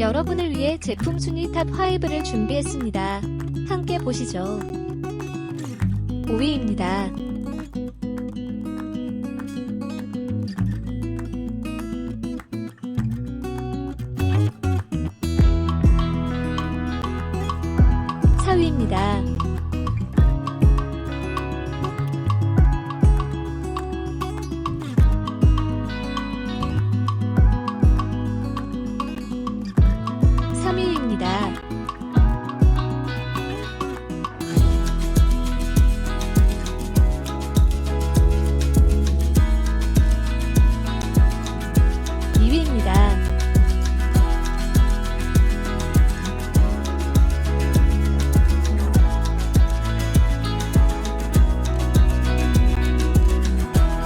여러분을 위해 제품 순위 탑 5를 준비했습니다. 함께 보시죠. 5위입니다. 사위입니다 3위입니다. 이위입니다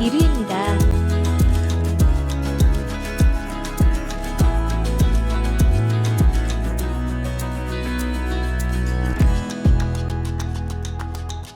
1위입니다.